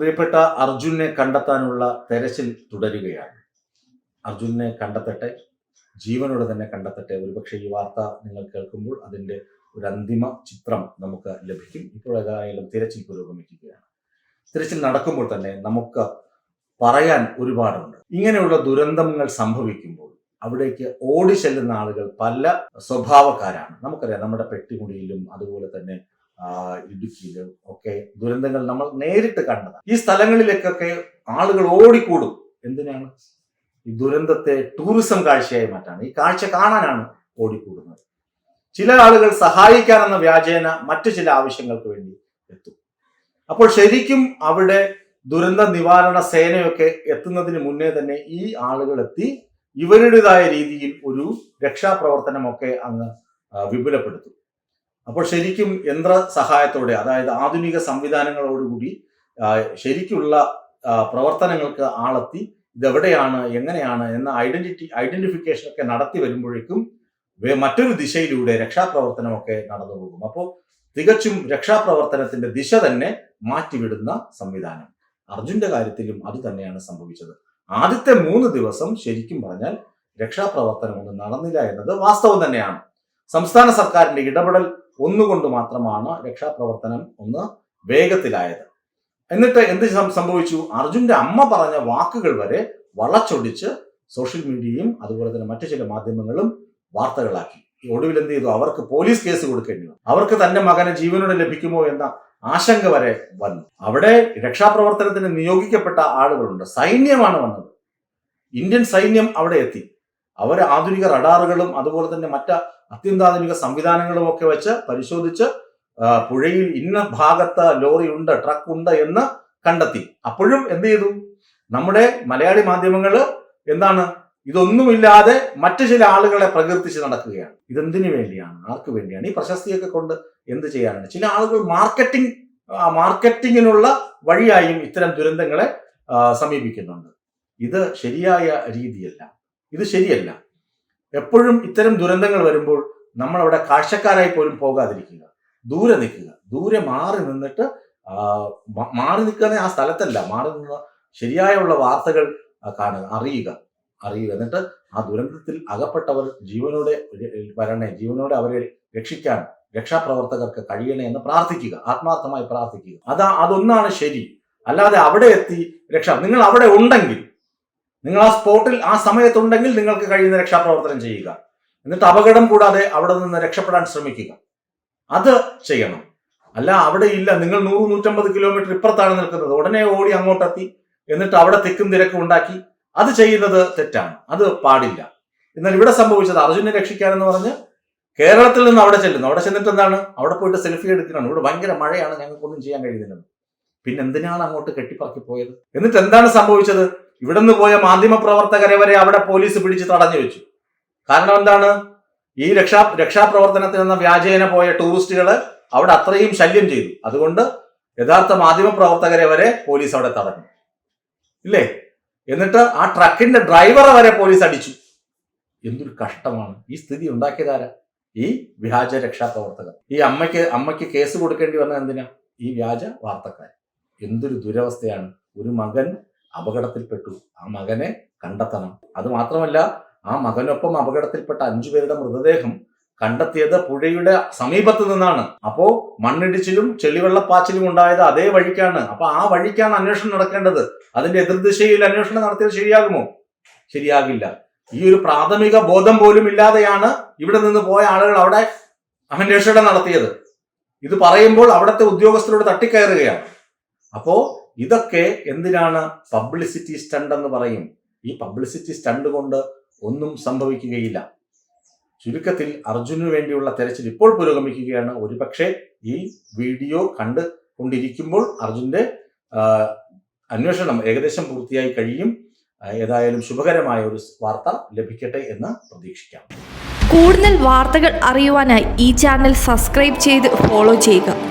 പ്രിയപ്പെട്ട അർജുനെ കണ്ടെത്താനുള്ള തെരച്ചിൽ തുടരുകയാണ്. അർജുനെ കണ്ടെത്തട്ടെ ജീവനോടെ തന്നെ കണ്ടെത്തട്ടെ. ഒരുപക്ഷെ ഈ വാർത്ത നിങ്ങൾ കേൾക്കുമ്പോൾ അതിന്റെ ഒരു അന്തിമ ചിത്രം നമുക്ക് ലഭിക്കും. ഇപ്പോൾ ഏതായാലും തിരച്ചിൽ പുരോഗമിക്കുകയാണ്. തിരച്ചിൽ നടക്കുമ്പോൾ തന്നെ നമുക്ക് പറയാൻ ഒരുപാടുണ്ട്. ഇങ്ങനെയുള്ള ദുരന്തങ്ങൾ സംഭവിക്കുമ്പോൾ അവിടേക്ക് ഓടി ചെല്ലുന്ന ആളുകൾ പല സ്വഭാവക്കാരാണ്. നമുക്കറിയാം നമ്മുടെ പെട്ടിമുടിയിലും അതുപോലെ തന്നെ ഇടുക്കിയിലും ഒക്കെ ദുരന്തങ്ങൾ നമ്മൾ നേരിട്ട് കണ്ടത് ഈ സ്ഥലങ്ങളിലേക്കൊക്കെ ആളുകൾ ഓടിക്കൂടും. എന്തിനാണ്? ഈ ദുരന്തത്തെ ടൂറിസം കാഴ്ചയായി മാറ്റാണ്. ഈ കാഴ്ച കാണാനാണ് ഓടിക്കൂടുന്നത്. ചില ആളുകൾ സഹായിക്കാനെന്ന വ്യാജേന മറ്റു ചില ആവശ്യങ്ങൾക്ക് വേണ്ടി എത്തും. അപ്പോൾ ശരിക്കും അവിടെ ദുരന്ത നിവാരണ സേനയൊക്കെ എത്തുന്നതിന് മുന്നേ തന്നെ ഈ ആളുകൾ എത്തി ഇവരുടേതായ രീതിയിൽ ഒരു രക്ഷാപ്രവർത്തനമൊക്കെ അങ്ങ് വിപുലപ്പെടുത്തും. അപ്പോൾ ശരിക്കും യന്ത്ര സഹായത്തോടെ അതായത് ആധുനിക സംവിധാനങ്ങളോടുകൂടി ശരിക്കുള്ള പ്രവർത്തനങ്ങൾക്ക് ആളെത്തി ഇതെവിടെയാണ് എങ്ങനെയാണ് എന്ന ഐഡന്റിറ്റി ഐഡന്റിഫിക്കേഷൻ ഒക്കെ നടത്തി വരുമ്പോഴേക്കും മറ്റൊരു ദിശയിലൂടെ രക്ഷാപ്രവർത്തനമൊക്കെ നടന്നു പോകും. അപ്പോൾ തികച്ചും രക്ഷാപ്രവർത്തനത്തിന്റെ ദിശ തന്നെ മാറ്റിവിടുന്ന സംവിധാനം. അർജുന്റെ കാര്യത്തിലും അത് തന്നെയാണ് സംഭവിച്ചത്. ആദ്യത്തെ മൂന്ന് ദിവസം ശരിക്കും പറഞ്ഞാൽ രക്ഷാപ്രവർത്തനം ഒന്നും നടന്നില്ല എന്നത് വാസ്തവം തന്നെയാണ്. സംസ്ഥാന സർക്കാരിന്റെ ഇടപെടൽ ഒന്നുകൊണ്ട് മാത്രമാണ് രക്ഷാപ്രവർത്തനം ഒന്ന് വേഗത്തിലായത്. എന്നിട്ട് എന്ത് സംഭവിച്ചു? അർജുന്റെ അമ്മ പറഞ്ഞ വാക്കുകൾ വരെ വളച്ചൊടിച്ച് സോഷ്യൽ മീഡിയയും അതുപോലെ തന്നെ മറ്റു ചില മാധ്യമങ്ങളും വാർത്തകളാക്കി. ഒടുവിൽ എന്ത് ചെയ്തു? അവർക്ക് പോലീസ് കേസ് കൊടുക്കേണ്ടി വന്നു. അവർക്ക് തന്റെ മകനെ ജീവനോടെ ലഭിക്കുമോ എന്ന ആശങ്ക വരെ വന്നു. അവിടെ രക്ഷാപ്രവർത്തനത്തിന് നിയോഗിക്കപ്പെട്ട ആളുകളുണ്ട്. സൈന്യമാണ് വന്നത്. ഇന്ത്യൻ സൈന്യം അവിടെ എത്തി. അവർ ആധുനിക റഡാറുകളും അതുപോലെ തന്നെ മറ്റ് അത്യന്താധുനിക സംവിധാനങ്ങളും ഒക്കെ വെച്ച് പരിശോധിച്ച് പുഴയിൽ ഇന്ന ഭാഗത്ത് ലോറി ഉണ്ട് ട്രക്ക് ഉണ്ട് എന്ന് കണ്ടെത്തി. അപ്പോഴും എന്ത് ചെയ്തു? നമ്മുടെ മലയാളി മാധ്യമങ്ങൾ എന്താണ്? ഇതൊന്നുമില്ലാതെ മറ്റു ചില ആളുകളെ പ്രകീർത്തിച്ച് നടക്കുകയാണ്. ഇതെന്തിനു വേണ്ടിയാണ്? ആർക്ക് വേണ്ടിയാണ്? ഈ പ്രശസ്തിയൊക്കെ കൊണ്ട് എന്ത് ചെയ്യാനാണ്? ചില ആളുകൾ മാർക്കറ്റിംഗ് മാർക്കറ്റിങ്ങിനുള്ള വഴിയായും ഇത്തരം ദുരന്തങ്ങളെ സമീപിക്കുന്നുണ്ട്. ഇത് ശരിയായ രീതിയല്ല. ഇത് ശരിയല്ല. എപ്പോഴും ഇത്തരം ദുരന്തങ്ങൾ വരുമ്പോൾ നമ്മൾ അവിടെ കാഴ്ചക്കാരായി പോലും പോകാതിരിക്കുക. ദൂരെ നിൽക്കുക. ദൂരെ മാറി നിന്നിട്ട് മാറി നിൽക്കുന്ന ആ സ്ഥലത്തല്ല. മാറി നിന്ന് ശരിയായുള്ള വാർത്തകൾ കാണുക അറിയുക. അറിയുക. എന്നിട്ട് ആ ദുരന്തത്തിൽ അകപ്പെട്ടവർ ജീവനോടെ വരണേ ജീവനോടെ അവരെ രക്ഷിക്കാൻ രക്ഷാപ്രവർത്തകർക്ക് കഴിയണേ എന്ന് പ്രാർത്ഥിക്കുക. ആത്മാർത്ഥമായി പ്രാർത്ഥിക്കുക. അതാ അതൊന്നാണ് ശരി. അല്ലാതെ അവിടെ എത്തി രക്ഷ നിങ്ങൾ അവിടെ ഉണ്ടെങ്കിൽ നിങ്ങൾ ആ സ്പോട്ടിൽ ആ സമയത്തുണ്ടെങ്കിൽ നിങ്ങൾക്ക് കഴിയുന്ന രക്ഷാപ്രവർത്തനം ചെയ്യുക. എന്നിട്ട് അപകടം കൂടാതെ അവിടെ നിന്ന് രക്ഷപ്പെടാൻ ശ്രമിക്കുക. അത് ചെയ്യണം. അല്ല അവിടെ ഇല്ല. നിങ്ങൾ നൂറ് നൂറ്റമ്പത് കിലോമീറ്റർ ഇപ്പുറത്താണ് നിൽക്കുന്നത്. ഉടനെ ഓടി അങ്ങോട്ടെത്തി. എന്നിട്ട് അവിടെ തിക്കും തിരക്കും ഉണ്ടാക്കി. അത് ചെയ്യുന്നത് തെറ്റാണ്. അത് പാടില്ല. എന്നാൽ ഇവിടെ സംഭവിച്ചത് അർജുനെ രക്ഷിക്കാനെന്ന് പറഞ്ഞ് കേരളത്തിൽ നിന്ന് അവിടെ ചെല്ലുന്നു. അവിടെ ചെന്നിട്ട് എന്താണ്? അവിടെ പോയിട്ട് സെൽഫി എടുക്കണം ഇവിടെ ഭയങ്കര മഴയാണ്. ഞങ്ങൾക്കൊന്നും ചെയ്യാൻ കഴിയുന്നില്ല. പിന്നെ എന്തിനാണ് അങ്ങോട്ട് കെട്ടിപ്പറക്കി പോയത്? എന്നിട്ട് എന്താണ് സംഭവിച്ചത്? ഇവിടെ നിന്ന് പോയ മാധ്യമ പ്രവർത്തകരെ വരെ അവിടെ പോലീസ് പിടിച്ച് തടഞ്ഞു വെച്ചു. കാരണം എന്താണ്? ഈ രക്ഷാ രക്ഷാപ്രവർത്തനത്തിൽ എന്ന വ്യാജേന പോയ ടൂറിസ്റ്റുകൾ അവിടെ അത്രയും ശല്യം ചെയ്തു. അതുകൊണ്ട് യഥാർത്ഥ മാധ്യമ പ്രവർത്തകരെ വരെ പോലീസ് അവിടെ തടഞ്ഞു. ഇല്ലേ? എന്നിട്ട് ആ ട്രക്കിന്റെ ഡ്രൈവറെ വരെ പോലീസ് അടിച്ചു. എന്തൊരു കഷ്ടമാണ്. ഈ സ്ഥിതി ഉണ്ടാക്കിയതാരാ ഈ വ്യാജ രക്ഷാപ്രവർത്തകർ. ഈ അമ്മയ്ക്ക് അമ്മയ്ക്ക് കേസ് കൊടുക്കേണ്ടി വന്ന എന്തിനാ? ഈ വ്യാജ വാർത്തക്കാർ എന്തൊരു ദുരവസ്ഥയാണ്. ഒരു മകൻ അപകടത്തിൽപ്പെട്ടു. ആ മകനെ കണ്ടെത്തണം. അത് മാത്രമല്ല ആ മകനൊപ്പം അപകടത്തിൽപ്പെട്ട അഞ്ചു പേരുടെ മൃതദേഹം കണ്ടെത്തിയത് പുഴയുടെ സമീപത്ത് നിന്നാണ്. അപ്പോ മണ്ണിടിച്ചിലും ചെളിവെള്ളപ്പാച്ചിലും ഉണ്ടായത് അതേ വഴിക്കാണ്. അപ്പൊ ആ വഴിക്കാണ് അന്വേഷണം നടക്കേണ്ടത്. അതിന്റെ എതിർദിശയിൽ അന്വേഷണം നടത്തിയത് ശരിയാകുമോ? ശരിയാകില്ല. ഈ ഒരു പ്രാഥമിക ബോധം പോലും ഇല്ലാതെയാണ് ഇവിടെ നിന്ന് പോയ ആളുകൾ അവിടെ അന്വേഷണം നടത്തിയത്. ഇത് പറയുമ്പോൾ അവിടുത്തെ ഉദ്യോഗസ്ഥരോട് തട്ടിക്കയറുകയാണ്. അപ്പോ ഇതൊക്കെ എന്തിനാണ് പബ്ലിസിറ്റി സ്റ്റണ്ട് എന്ന് പറയും? ഈ പബ്ലിസിറ്റി സ്റ്റണ്ട് കൊണ്ട് ഒന്നും സംഭവിക്കുകയില്ല. ചുരുക്കത്തിൽ അർജുനു വേണ്ടിയുള്ള തെരച്ചിൽ ഇപ്പോൾ പുരോഗമിക്കുകയാണ്. ഒരുപക്ഷെ ഈ വീഡിയോ കണ്ട് കൊണ്ടിരിക്കുമ്പോൾ അർജുന്റെ അന്വേഷണം ഏകദേശം പൂർത്തിയായി കഴിയും. ഏതായാലും ശുഭകരമായ ഒരു വാർത്ത ലഭിക്കട്ടെ എന്ന് പ്രതീക്ഷിക്കാം. കൂടുതൽ വാർത്തകൾ അറിയുവാനായി ഈ ചാനൽ സബ്സ്ക്രൈബ് ചെയ്ത് ഫോളോ ചെയ്യുക.